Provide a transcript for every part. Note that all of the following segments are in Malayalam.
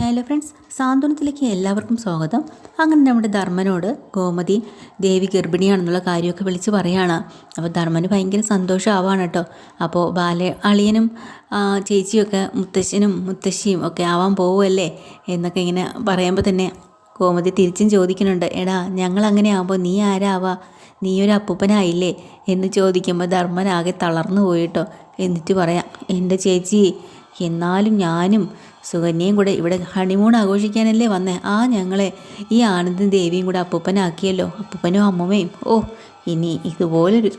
ഹലോ ഫ്രണ്ട്സ് സാന്ത്വനത്തിലേക്ക് എല്ലാവർക്കും സ്വാഗതം. അങ്ങനെ നമ്മുടെ ധർമ്മനോട് ഗോമതി ദേവി ഗർഭിണിയാണെന്നുള്ള കാര്യമൊക്കെ വിളിച്ച് പറയാണ്. അപ്പോൾ ധർമ്മന് ഭയങ്കര സന്തോഷമാവാണ് കേട്ടോ. അപ്പോൾ ബാല അളിയനും ചേച്ചിയൊക്കെ മുത്തശ്ശനും മുത്തശ്ശിയും ഒക്കെ ആവാൻ പോവുമല്ലേ എന്നൊക്കെ ഇങ്ങനെ പറയുമ്പോൾ തന്നെ ഗോമതി തിരിച്ചും ചോദിക്കുന്നുണ്ട്. എടാ ഞങ്ങൾ അങ്ങനെ ആവുമ്പോൾ നീ ആരാവാ? നീ ഒരു അപ്പൂപ്പനായില്ലേ എന്ന് ചോദിക്കുമ്പോൾ ധർമ്മൻ ആകെ തളർന്നു പോയിട്ടോ എന്നിട്ട് പറയാം എന്റെ ചേച്ചി എന്നാലും ഞാനും സുകന്യയും കൂടെ ഇവിടെ ഹണിമൂൺ ആഘോഷിക്കാനല്ലേ വന്നേ? ആ ഞങ്ങളെ ഈ ആനന്ദും ദേവിയും കൂടെ അപ്പൂപ്പനാക്കിയല്ലോ. അപ്പൂപ്പനും അമ്മമ്മയും. ഓ ഇനി ഇതുപോലൊരു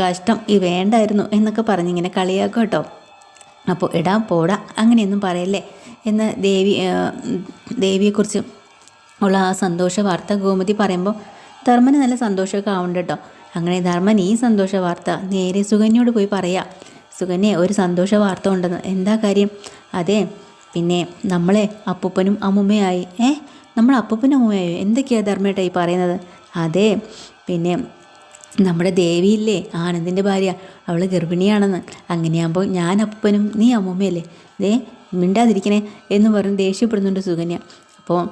കഷ്ടം ഈ വേണ്ടായിരുന്നു എന്നൊക്കെ പറഞ്ഞിങ്ങനെ കളിയാക്കും കേട്ടോ. അപ്പോൾ എടാ പോടാ അങ്ങനെയൊന്നും പറയല്ലേ? എന്ന് ദേവി ദേവിയെക്കുറിച്ച് ഉള്ള ആ സന്തോഷ വാർത്ത ഗോമതി പറയുമ്പോൾ ധർമ്മന് നല്ല സന്തോഷമൊക്കെ ആവുന്നുണ്ട് കേട്ടോ. അങ്ങനെ ധർമ്മൻ ഈ സന്തോഷ വാർത്ത നേരെ സുകന്യോട് പോയി പറയാം. സുകന്യെ ഒരു സന്തോഷ വാർത്ത ഉണ്ടെന്ന്. എന്താ കാര്യം? അതെ പിന്നെ നമ്മളെ അപ്പൂപ്പനും അമ്മുമ്മയായി. ഏ? നമ്മൾ അപ്പൂപ്പനും അമ്മുമ്മയായി? എന്തൊക്കെയാണ് ധർമ്മേട്ടാ ഈ പറയുന്നത്? അതെ പിന്നെ നമ്മുടെ ദേവിയില്ലേ? ആനന്ദിന്റെ ഭാര്യ. അവൾ ഗർഭിണിയാണെന്ന്. അങ്ങനെയാകുമ്പോൾ ഞാൻ അപ്പനും നീ അമ്മുമ്മയല്ലേ? ദേ മിണ്ടാതിരിക്കണേ എന്ന് പറഞ്ഞ് ദേഷ്യപ്പെടുന്നുണ്ട് സുകന്യ. അപ്പോൾ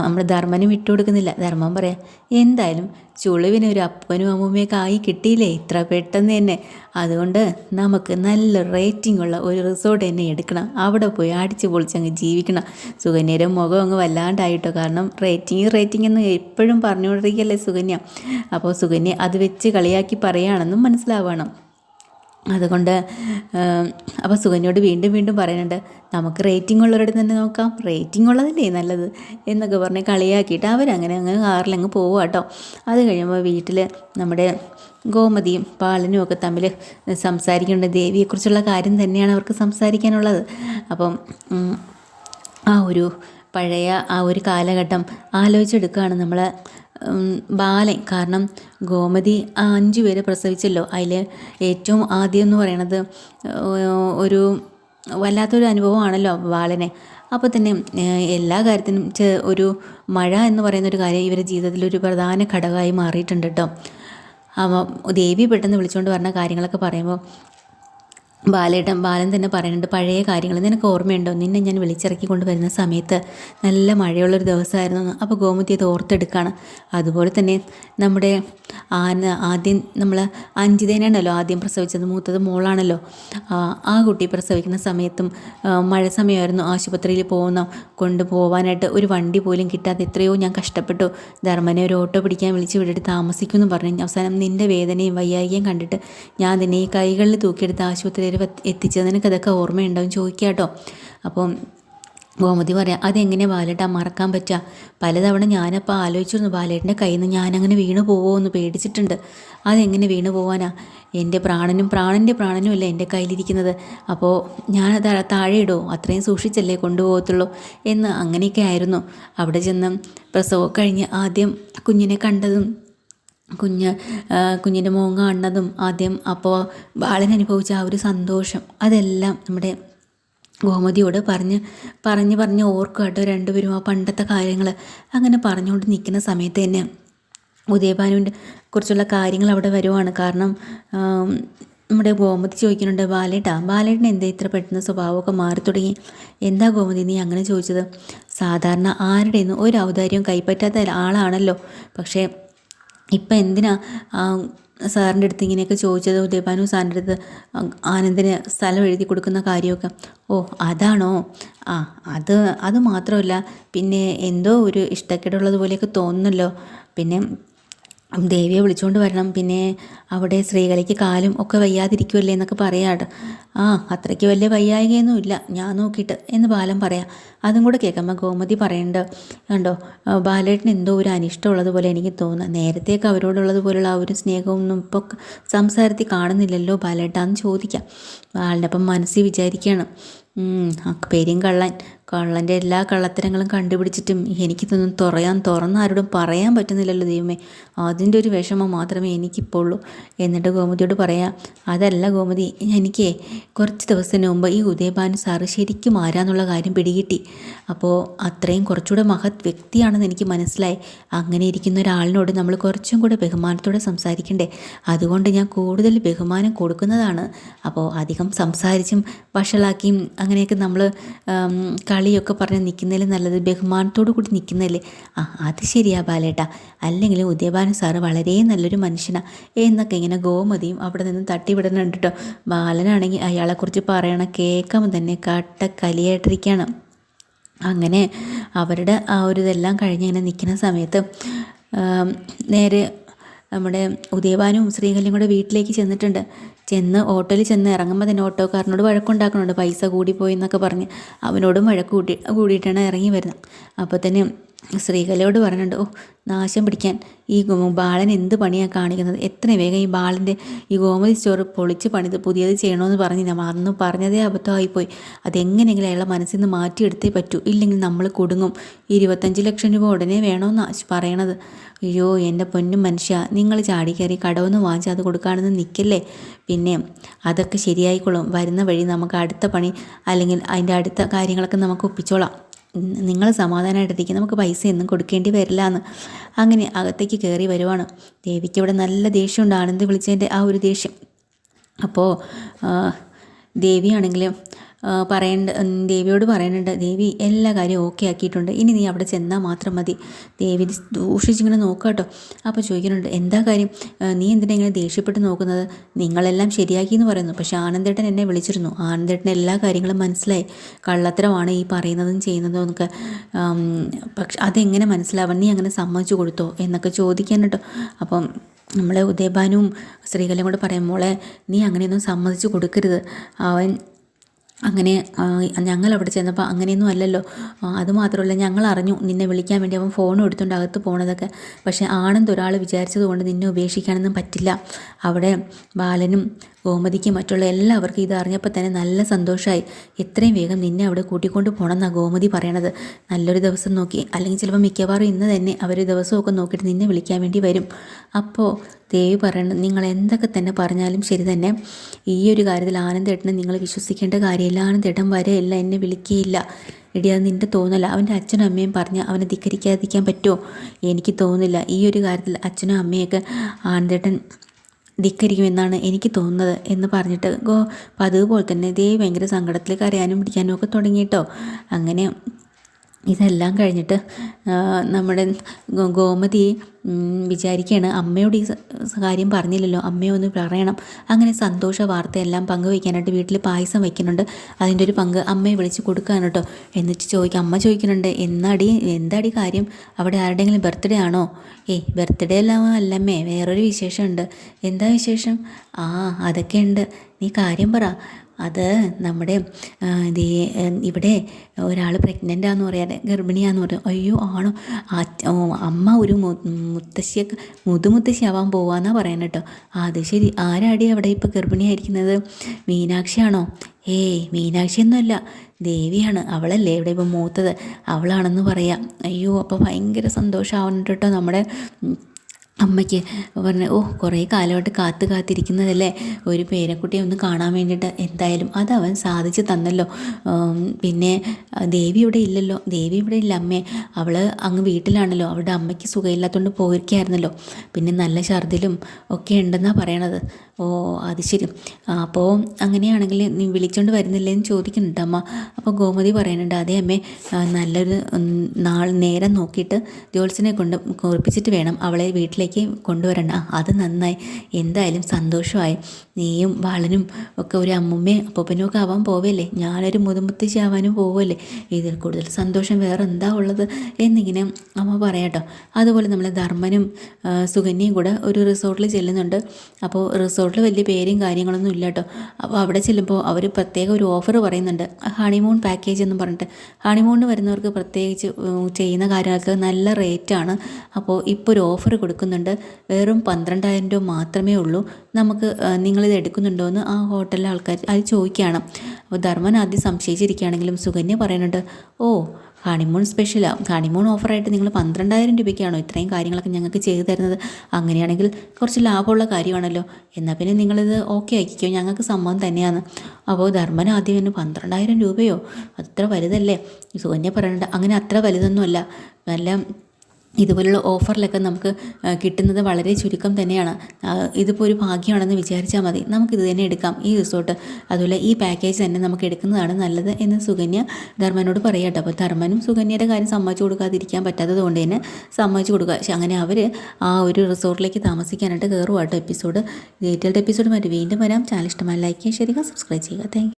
നമ്മൾ ധർമ്മന് വിട്ടുകൊടുക്കുന്നില്ല ധർമ്മം പറയാം എന്തായാലും ചുളിവിന് ഒരു അപ്പനും അമ്മൂമ്മയൊക്കെ ആയി കിട്ടിയില്ലേ? ഇത്ര പെട്ടെന്ന് തന്നെ. അതുകൊണ്ട് നമുക്ക് നല്ല റേറ്റിംഗ് ഉള്ള ഒരു റിസോർട്ട് തന്നെ എടുക്കണം. അവിടെ പോയി അടിച്ച് പൊളിച്ചങ്ങ് ജീവിക്കണം. സുകന്യയുടെ മുഖം അങ്ങ് വല്ലാണ്ടായിട്ടോ. കാരണം റേറ്റിംഗ് റേറ്റിംഗ് എന്ന് എപ്പോഴും പറഞ്ഞുകൊണ്ടിരിക്കുകയല്ലേ സുകന്യ? അപ്പോൾ സുകന്യ അത് വെച്ച് കളിയാക്കി പറയുകയാണെന്നും മനസ്സിലാവണം. അതുകൊണ്ട് അപ്പോൾ സുകന്യോട് വീണ്ടും വീണ്ടും പറയുന്നുണ്ട് നമുക്ക് റേറ്റിംഗ് ഉള്ളവരുടെ തന്നെ നോക്കാം. റേറ്റിംഗ് ഉള്ളതല്ലേ നല്ലത്? എന്നൊക്കെ പറഞ്ഞ് കളിയാക്കിയിട്ട് അവരങ്ങനെ അങ്ങ് കാറിലങ്ങ് പോവുക കേട്ടോ. അത് കഴിയുമ്പോൾ വീട്ടിൽ നമ്മുടെ ഗോമതിയും പാലനും ഒക്കെ തമ്മിൽ സംസാരിക്കുന്നുണ്ട്. ദേവിയെക്കുറിച്ചുള്ള കാര്യം തന്നെയാണ് അവർക്ക് സംസാരിക്കാനുള്ളത്. അപ്പം ആ ഒരു പഴയ ആ ഒരു കാലഘട്ടം ആലോചിച്ചെടുക്കുകയാണ് നമ്മൾ ബാലൻ. കാരണം ഗോമതി ആ അഞ്ചു പേരെ പ്രസവിച്ചല്ലോ. അതിൽ ഏറ്റവും ആദ്യം എന്ന് പറയണത് ഒരു വല്ലാത്തൊരു അനുഭവമാണല്ലോ ബാലനെ. അപ്പോൾ തന്നെ എല്ലാ കാര്യത്തിനും ഒരു മഴ എന്ന് പറയുന്ന ഒരു കാര്യം ഇവരുടെ ജീവിതത്തിൽ ഒരു പ്രധാന ഘടകമായി മാറിയിട്ടുണ്ട് കേട്ടോ. അപ്പോൾ ദേവി പെട്ടെന്ന് വിളിച്ചുകൊണ്ട് പറഞ്ഞ കാര്യങ്ങളൊക്കെ പറയുമ്പോൾ ബാലേട്ടൻ ബാലൻ തന്നെ പറയുന്നുണ്ട് പഴയ കാര്യങ്ങൾ നിനക്ക് ഓർമ്മയുണ്ടോ? നിന്നെ ഞാൻ വിളിച്ചിറക്കി കൊണ്ടുവരുന്ന സമയത്ത് നല്ല മഴയുള്ളൊരു ദിവസമായിരുന്നു അപ്പോൾ ഗോമതി അത് ഓർത്തെടുക്കുകയാണ് അതുപോലെ തന്നെ നമ്മുടെ ആന ആദ്യം നമ്മൾ അഞ്ചിതേനാണല്ലോ ആദ്യം പ്രസവിച്ചത് മൂത്തത് മോളാണല്ലോ. ആ, കുട്ടി പ്രസവിക്കുന്ന സമയത്തും മഴ സമയമായിരുന്നു ആശുപത്രിയിൽ പോകുന്ന കൊണ്ടുപോകാനായിട്ട് ഒരു വണ്ടി പോലും കിട്ടാതെ എത്രയോ ഞാൻ കഷ്ടപ്പെട്ടു. ധർമ്മനെ ഒരു ഓട്ടോ പിടിക്കാൻ വിളിച്ച് വിട്ടിട്ട് താമസിക്കുമെന്ന് പറഞ്ഞു. അവസാനം നിന്റെ വേദനയും വയ്യായികയും കണ്ടിട്ട് ഞാൻ അതിനെ കൈകളിൽ തൂക്കിയെടുത്ത് ആശുപത്രിയിൽ വെ- എത്തിച്ചത് നിനക്ക് അതൊക്കെ ഓർമ്മയുണ്ടാവും ചോദിക്കുക കേട്ടോ അപ്പം ഗോമതി പറയാം അതെങ്ങനെയാണ് ബാലേട്ടാ മറക്കാൻ പറ്റുക പലതവണ ഞാനപ്പോൾ ആലോചിച്ചിരുന്നു ബാലേട്ടന്റെ കയ്യിൽ നിന്ന് ഞാനങ്ങനെ വീണ് പോവോ എന്ന് പേടിച്ചിട്ടുണ്ട്. അതെങ്ങനെ വീണ് പോവാനാ? എന്റെ പ്രാണനും പ്രാണന്റെ പ്രാണനും അല്ല എന്റെ കയ്യിലിരിക്കുന്നത് അപ്പോൾ ഞാനത് താഴെ ഇടുമോ അത്രയും സൂക്ഷിച്ചല്ലേ കൊണ്ടുപോകത്തുള്ളൂ എന്ന് അങ്ങനെയൊക്കെ ആയിരുന്നു. അവിടെ ചെന്ന് പ്രസവം കഴിഞ്ഞ് ആദ്യം കുഞ്ഞിനെ കണ്ടതും കുഞ്ഞ് കുഞ്ഞിന്റെ മുഖം കാണുന്നതും ആദ്യം അപ്പോൾ ബാലൻ അനുഭവിച്ച ആ ഒരു സന്തോഷം. അതെല്ലാം നമ്മുടെ ഗോമതിയോട് പറഞ്ഞ് പറഞ്ഞ് പറഞ്ഞ് ഓർക്കുക കേട്ടോ രണ്ടുപേരും ആ പണ്ടത്തെ കാര്യങ്ങൾ. അങ്ങനെ പറഞ്ഞുകൊണ്ട് നിൽക്കുന്ന സമയത്ത് തന്നെ ഉദയഭാനുവിന്റെ കുറിച്ചുള്ള കാര്യങ്ങൾ അവിടെ വരുവാണ്. കാരണം നമ്മുടെ ഗോമതി ചോദിക്കുന്നുണ്ട് ബാലേട്ടാ ബാലേട്ടൻ എന്താ ഇത്ര പെട്ടെന്ന് സ്വഭാവമൊക്കെ മാറി തുടങ്ങി? എന്താ ഗോമതി നീ അങ്ങനെ ചോദിച്ചത്? സാധാരണ ആരുടെയെന്ന് ഒരു ഔദാര്യവും കൈപ്പറ്റാത്ത ആളാണല്ലോ. പക്ഷേ ഇപ്പം എന്തിനാ സാറിന്റെ അടുത്ത് ഇങ്ങനെയൊക്കെ ചോദിച്ചത് ഉദയഭാനു സാറിന്റെ അടുത്ത് ആനന്ദിന് സ്ഥലം എഴുതി കൊടുക്കുന്ന കാര്യമൊക്കെ? ഓ അതാണോ? ആ അത് അത് മാത്രമല്ല പിന്നെ എന്തോ ഒരു ഇഷ്ടക്കേടുള്ളത് പോലെയൊക്കെ തോന്നുന്നല്ലോ. പിന്നെ ദേവിയെ വിളിച്ചുകൊണ്ട് വരണം. പിന്നെ അവിടെ ശ്രീകലയ്ക്ക് കാലും ഒക്കെ വയ്യാതിരിക്കുമല്ലേ എന്നൊക്കെ പറയാട്ടോ ആ അത്രയ്ക്ക് വലിയ വയ്യായികയൊന്നും ഇല്ല. ഞാൻ നോക്കിയിട്ട് എന്ന് ബാലൻ പറയാം. അതും കൂടെ കേൾക്കുമ്പോൾ ഗോമതി പറയേണ്ട കണ്ടോ ബാലേട്ടന് എന്തോ ഒരു അനിഷ്ടമുള്ളതുപോലെ എനിക്ക് തോന്നുന്നു. നേരത്തെയൊക്കെ അവരോടുള്ളതുപോലുള്ള ആ ഒരു സ്നേഹമൊന്നും ഇപ്പോൾ സംസാരത്തിൽ കാണുന്നില്ലല്ലോ ബാലേട്ടാന്ന് ചോദിക്കാം. ബാലിനപ്പം മനസ്സിൽ വിചാരിക്കുകയാണ് പേരും കള്ളൻ. കള്ളന്റെ എല്ലാ കള്ളത്തരങ്ങളും കണ്ടുപിടിച്ചിട്ടും എനിക്കിതൊന്നും തുറയാൻ തുറന്ന് ആരോടും പറയാൻ പറ്റുന്നില്ലല്ലോ ദൈവമേ. അതിന്റെ ഒരു വിഷമം മാത്രമേ എനിക്കിപ്പോൾ ഉള്ളൂ എന്നിട്ട് ഗോമതിയോട് പറയാം അതല്ല ഗോമതി എനിക്ക് കുറച്ച് ദിവസത്തിന് മുമ്പ് ഈ ഉദയഭാനു സാറ് ശരിക്കും ആരാന്നുള്ള കാര്യം പിടികിട്ടി. അപ്പോൾ അത്രയും കുറച്ചുകൂടെ മഹത് വ്യക്തിയാണെന്ന് എനിക്ക് മനസ്സിലായി. അങ്ങനെ ഇരിക്കുന്ന ഒരാളിനോട് നമ്മൾ കുറച്ചും കൂടെ ബഹുമാനത്തോടെ സംസാരിക്കണ്ടേ? അതുകൊണ്ട് ഞാൻ കൂടുതൽ ബഹുമാനം കൊടുക്കുന്നതാണ്. അപ്പോൾ അധികം സംസാരിച്ചും വഷളാക്കിയും അങ്ങനെയൊക്കെ നമ്മൾ കളിയൊക്കെ പറഞ്ഞ് നിൽക്കുന്നതിൽ നല്ലത് ബഹുമാനത്തോടു കൂടി നിൽക്കുന്നതല്ലേ ആ അത് ശരിയാ ബാലേട്ടാ. അല്ലെങ്കിൽ ഉദയഭാനു സാറ് വളരെ നല്ലൊരു മനുഷ്യനാണ് എന്നൊക്കെ ഇങ്ങനെ ഗോമതിയും അവിടെ നിന്ന് തട്ടിവിടുന്നുണ്ട് കേട്ടോ ബാലനാണെങ്കിൽ അയാളെക്കുറിച്ച് പറയണ കേൾക്കുമ്പോൾ തന്നെ കട്ട കലിയായിട്ടിരിക്കുകയാണ് അങ്ങനെ അവരുടെ ആ ഒരു ഇതെല്ലാം കഴിഞ്ഞ് ഇങ്ങനെ നിൽക്കുന്ന സമയത്ത് നേരെ നമ്മുടെ ഉദയഭാനും ശ്രീകല്യും കൂടെ വീട്ടിലേക്ക് ചെന്നിട്ടുണ്ട്. ചെന്ന് ഓട്ടോയിൽ ചെന്ന് ഇറങ്ങുമ്പോൾ തന്നെ ഓട്ടോക്കാരനോട് വഴക്കുണ്ടാക്കുന്നുണ്ട് പൈസ കൂടിപ്പോയി എന്നൊക്കെ പറഞ്ഞ് അവനോടും വഴക്ക് കൂട്ടി കൂടിയിട്ടാണ് ഇറങ്ങി വരുന്നത്. അപ്പോൾ തന്നെ ശ്രീകലയോട് പറഞ്ഞിട്ടുണ്ട് ഓ നാശം പിടിക്കാൻ ഈ ബാലൻ എന്ത് പണിയാണ് കാണിക്കുന്നത്? എത്ര വേഗം ഈ ബാലന്റെ ഈ ഗോമതി സ്റ്റോർ പൊളിച്ച് പണിത് പുതിയത് ചെയ്യണമെന്ന് പറഞ്ഞ് ഞാൻ അന്ന് പറഞ്ഞതേ അബദ്ധമായിപ്പോയി. അതെങ്ങനെയെങ്കിലും അയാളെ മനസ്സിൽ നിന്ന് മാറ്റിയെടുത്തേ പറ്റൂ. ഇല്ലെങ്കിൽ നമ്മൾ കുടുങ്ങും. ഇരുപത്തഞ്ച് ലക്ഷം രൂപ ഉടനെ വേണമെന്നാണ് പറയണത്. അയ്യോ എന്റെ പൊന്നും മനുഷ്യ നിങ്ങൾ ചാടി കയറി കടമൊന്ന് വാങ്ങിച്ച് അത് കൊടുക്കാണെന്ന് നിൽക്കല്ലേ? പിന്നെ അതൊക്കെ ശരിയായിക്കോളും. വരുന്ന വഴി നമുക്ക് അടുത്ത പണി അല്ലെങ്കിൽ അതിന്റെ അടുത്ത കാര്യങ്ങളൊക്കെ നമുക്ക് ഒപ്പിച്ചോളാം. നിങ്ങൾ സമാധാനമായിട്ടിരിക്കും നമുക്ക് പൈസ ഒന്നും കൊടുക്കേണ്ടി വരില്ല എന്ന് അങ്ങനെ അകത്തേക്ക് കയറി വരുവാണ്. ദേവിക്ക് ഇവിടെ നല്ല ദേഷ്യമുണ്ട്. ആനന്ദ് വിളിച്ചതിന്റെ ആ ഒരു ദേഷ്യം. അപ്പോൾ ദേവിയാണെങ്കിൽ പറയേണ്ട ദേവിയോട് പറയുന്നുണ്ട് ദേവി എല്ലാ കാര്യവും ഓക്കെ ആക്കിയിട്ടുണ്ട്. ഇനി നീ അവിടെ ചെന്നാൽ മാത്രം മതി. ദേവി ദൂഷിച്ചിങ്ങനെ നോക്കുക കേട്ടോ അപ്പോൾ ചോദിക്കുന്നുണ്ട് എന്താ കാര്യം? നീ എന്തിനാ ഇങ്ങനെ ദേഷ്യപ്പെട്ട് നോക്കുന്നത്? നിങ്ങളെല്ലാം ശരിയാക്കി എന്ന് പറയുന്നു. പക്ഷേ ആനന്ദേട്ടൻ എന്നെ വിളിച്ചിരുന്നു. ആനന്ദേട്ടൻ എല്ലാ കാര്യങ്ങളും മനസ്സിലായി. കള്ളത്തരമാണ് ഈ പറയുന്നതും ചെയ്യുന്നതും എന്നൊക്കെ പക്ഷെ അതെങ്ങനെ മനസ്സിലാവാൻ നീ അങ്ങനെ സമ്മതിച്ചു കൊടുത്തോ? എന്നൊക്കെ ചോദിക്കാൻ കേട്ടോ അപ്പം നമ്മളെ ഉദയഭാനും സ്ത്രീകളും കൂടെ പറയുമ്പോളെ നീ അങ്ങനെയൊന്നും സമ്മതിച്ചു കൊടുക്കരുത്. അവൻ അങ്ങനെ ഞങ്ങൾ അവിടെ ചെന്നപ്പോൾ അങ്ങനെയൊന്നും അല്ലല്ലോ. അതുമാത്രമല്ല ഞങ്ങൾ അറിഞ്ഞു നിന്നെ വിളിക്കാൻ വേണ്ടി അവൻ ഫോൺ എടുത്തുകൊണ്ട് അകത്ത് പോണതൊക്കെ. പക്ഷേ ആണെന്ന് ഒരാൾ വിചാരിച്ചത് കൊണ്ട് നിന്നെ ഉപേക്ഷിക്കാനൊന്നും പറ്റില്ല. അവിടെ ബാലനും ഗോമതിക്കും മറ്റുള്ള എല്ലാവർക്കും ഇത് അറിഞ്ഞപ്പോൾ തന്നെ നല്ല സന്തോഷമായി എത്രയും വേഗം നിന്നെ അവിടെ കൂട്ടിക്കൊണ്ട് പോകണമെന്നാണ് ഗോമതി പറയണത്. നല്ലൊരു ദിവസം നോക്കി. അല്ലെങ്കിൽ ചിലപ്പോൾ മിക്കവാറും ഇന്ന് തന്നെ അവർ ദിവസമൊക്കെ നോക്കിയിട്ട് നിന്നെ വിളിക്കാൻ വേണ്ടി വരും. അപ്പോൾ ദേവി പറയണം നിങ്ങൾ എന്തൊക്കെ തന്നെ പറഞ്ഞാലും ശരി തന്നെ. ഈ ഒരു കാര്യത്തിൽ ആനന്ദേട്ടനെ നിങ്ങൾ വിശ്വസിക്കേണ്ട കാര്യമില്ല. ആനന്ദേട്ടൻ വരെയല്ല എന്നെ വിളിക്കുകയില്ല. എടി അത് നിന്റെ തോന്നല അവന്റെ അച്ഛനും അമ്മയും പറഞ്ഞ് അവനെ ധിക്കരിക്കാതിരിക്കാൻ പറ്റുമോ? എനിക്ക് തോന്നുന്നില്ല. ഈ ഒരു കാര്യത്തിൽ അച്ഛനും അമ്മയൊക്കെ ആനന്ദേട്ടൻ ധിക്കരിക്കുമെന്നാണ് എനിക്ക് തോന്നുന്നത് എന്ന് പറഞ്ഞിട്ട് ഗോ അപ്പം അതുപോലെ തന്നെ ദേവി ഭയങ്കര സങ്കടത്തിൽ കരയാനും പിടിക്കാനും ഒക്കെ തുടങ്ങിയിട്ടോ അങ്ങനെ ഇതെല്ലാം കഴിഞ്ഞിട്ട് നമ്മുടെ ഗോമതി വിചാരിക്കുകയാണ് അമ്മയോട് ഈ കാര്യം പറഞ്ഞില്ലല്ലോ. അമ്മയെ ഒന്ന് പറയണം. അങ്ങനെ സന്തോഷ വാർത്തയെല്ലാം പങ്കുവയ്ക്കാനായിട്ട് വീട്ടിൽ പായസം വയ്ക്കുന്നുണ്ട് അതിന്റെ ഒരു പങ്ക് അമ്മയെ വിളിച്ച് കൊടുക്കാൻ കേട്ടോ എന്നിട്ട് ചോദിക്കും അമ്മ ചോദിക്കുന്നുണ്ട് എന്നാടി എന്താടി കാര്യം? അവിടെ ആരുടെയെങ്കിലും ബർത്ത്ഡേ ആണോ? ഏയ് ബർത്ത്ഡേ എല്ലാം അല്ലമ്മേ. വേറൊരു വിശേഷമുണ്ട്. എന്താ വിശേഷം? ആ അതൊക്കെ ഉണ്ട്. നീ കാര്യം പറ. അത് നമ്മുടെ ഇവിടെ ഒരാൾ പ്രഗ്നന്റ് ആണെന്ന് പറയാതെ ഗർഭിണിയാന്ന് പറയും അയ്യോ ആണോ? അമ്മ ഒരു മുത്തശ്ശിയെ മുതുമുത്തശ്ശി ആവാൻ പോവാന്നാ പറയാൻ കേട്ടോ അത് ശരി. ആരാടി അവിടെ ഇപ്പോൾ ഗർഭിണിയായിരിക്കുന്നത്? മീനാക്ഷിയാണോ? ഏയ് മീനാക്ഷി ഒന്നുമല്ല ദേവിയാണ്. അവളല്ലേ ഇവിടെ ഇപ്പോൾ മൂത്തത്. അവളാണെന്ന് പറയാം. അയ്യോ അപ്പോൾ ഭയങ്കര സന്തോഷമാവുന്നുണ്ട് കേട്ടോ നമ്മുടെ അമ്മയ്ക്ക് പറഞ്ഞു ഓ കുറേ കാലമായിട്ട് കാത്ത് കാത്തിരിക്കുന്നതല്ലേ? ഒരു പേരക്കുട്ടിയെ ഒന്ന് കാണാൻ വേണ്ടിയിട്ട് എന്തായാലും അത് അവൻ സാധിച്ചു തന്നല്ലോ. പിന്നെ ദേവി ഇവിടെ ഇല്ലല്ലോ. ദേവി ഇവിടെ ഇല്ല അമ്മേ. അവൾ അങ്ങ് വീട്ടിലാണല്ലോ. അവളുടെ അമ്മയ്ക്ക് സുഖമില്ലാത്തതുകൊണ്ട് പോയിരിക്കായിരുന്നല്ലോ. പിന്നെ നല്ല ഛർദിലും ഒക്കെ ഉണ്ടെന്നാണ് പറയണത്. ഓ അത് ശരി. അപ്പോൾ അങ്ങനെയാണെങ്കിൽ നീ വിളിച്ചുകൊണ്ട് വരുന്നില്ലേന്ന് ചോദിക്കുന്നുണ്ട് അമ്മ. അപ്പോൾ ഗോമതി പറയുന്നുണ്ട് അതേ അമ്മേ. നല്ലൊരു നാൾ നേരം നോക്കിയിട്ട് ജോത്സനെ കൊണ്ട് കുറിപ്പിച്ചിട്ട് വേണം അവളെ വീട്ടിലേക്ക് കൊണ്ടുവരണ്ട കൊണ്ടുവരണം. അത് നന്നായി. എന്തായാലും സന്തോഷമായി. നീയും വളനും ഒക്കെ ഒരു അമ്മുമ്മയും അപ്പൂപ്പനും ഒക്കെ ആവാൻ പോവല്ലേ? ഞാനൊരു മുതുമുത്തശ്ശി ആവാനും പോവല്ലേ? ഇതിൽ കൂടുതൽ സന്തോഷം വേറെ എന്താ ഉള്ളത് എന്നിങ്ങനെ അമ്മ പറയാട്ടോ. അതുപോലെ നമ്മൾ ധർമ്മനും സുകന്യയും കൂടെ ഒരു റിസോർട്ടിൽ ചെല്ലുന്നുണ്ട്. അപ്പോൾ റിസോർട്ടിൽ വലിയ പേരും കാര്യങ്ങളൊന്നും ഇല്ല കേട്ടോ അപ്പോൾ അവിടെ ചെല്ലുമ്പോൾ അവർ പ്രത്യേക ഒരു ഓഫർ പറയുന്നുണ്ട്. ഹണിമൂൺ പാക്കേജ് എന്ന് പറഞ്ഞിട്ട്. ഹണിമൂണിന് വരുന്നവർക്ക് പ്രത്യേകിച്ച് ചെയ്യുന്ന കാര്യങ്ങൾക്ക് നല്ല റേറ്റാണ് അപ്പോൾ ഇപ്പോൾ ഒരു ഓഫർ കൊടുക്കുന്നുണ്ട്. വെറും പന്ത്രണ്ടായിരം രൂപ മാത്രമേ ഉള്ളൂ. നമുക്ക് നിങ്ങളിത് എടുക്കുന്നുണ്ടോ എന്ന് ആ ഹോട്ടലിലെ ആൾക്കാർ അത് ചോദിക്കുകയാണ്. അപ്പോൾ ധർമ്മൻ ആദ്യം സംശയിച്ചിരിക്കുകയാണെങ്കിലും സുകന്യ പറയുന്നുണ്ട് ഓ ഹണിമൂൺ സ്പെഷ്യലാണ് ഹണിമൂൺ ഓഫറായിട്ട് നിങ്ങൾ പന്ത്രണ്ടായിരം രൂപയ്ക്കാണോ ഇത്രയും കാര്യങ്ങളൊക്കെ ഞങ്ങൾക്ക് ചെയ്തു തരുന്നത്? അങ്ങനെയാണെങ്കിൽ കുറച്ച് ലാഭമുള്ള കാര്യമാണല്ലോ. എന്നാൽ പിന്നെ നിങ്ങളിത് ഓക്കെ ആക്കിക്കോ. ഞങ്ങൾക്ക് സമ്മതം തന്നെയാണ്. അപ്പോൾ ധർമ്മൻ ആദ്യം തന്നെ പന്ത്രണ്ടായിരം രൂപയോ? അത്ര വലുതല്ലേ? സുകന്യ പറയുന്നുണ്ട് അങ്ങനെ അത്ര വലുതൊന്നുമല്ല. നല്ല ഇതുപോലുള്ള ഓഫറിലൊക്കെ നമുക്ക് കിട്ടുന്നത് വളരെ ചുരുക്കം തന്നെയാണ്. ഇതിപ്പോൾ ഒരു ഭാഗ്യമാണെന്ന് വിചാരിച്ചാൽ മതി. നമുക്കിത് തന്നെ എടുക്കാം. ഈ റിസോർട്ട് അതുപോലെ ഈ പാക്കേജ് തന്നെ നമുക്ക് എടുക്കുന്നതാണ് നല്ലത് എന്ന് സുകന്യ ധർമ്മനോട് പറയട്ടെ അപ്പോൾ ധർമ്മനും സുകന്യയുടെ കാര്യം സമ്മതിച്ചു കൊടുക്കാതിരിക്കാൻ പറ്റാത്തത് കൊണ്ട് തന്നെ സമ്മതിച്ചു കൊടുക്കുക. പക്ഷെ അങ്ങനെ അവർ ആ ഒരു റിസോർട്ടിലേക്ക് താമസിക്കാനായിട്ട് കയറുവാട്ടോ എപ്പിസോഡ് ഡീറ്റെയിൽഡ് എപ്പിസോഡ് മറ്റ് വീണ്ടും വരാം. ചാനൽ ഇഷ്ടമായി ലൈക്ക് ചെയ്യുക ശരിക്കും സബ്സ്ക്രൈബ് ചെയ്യുക. താങ്ക്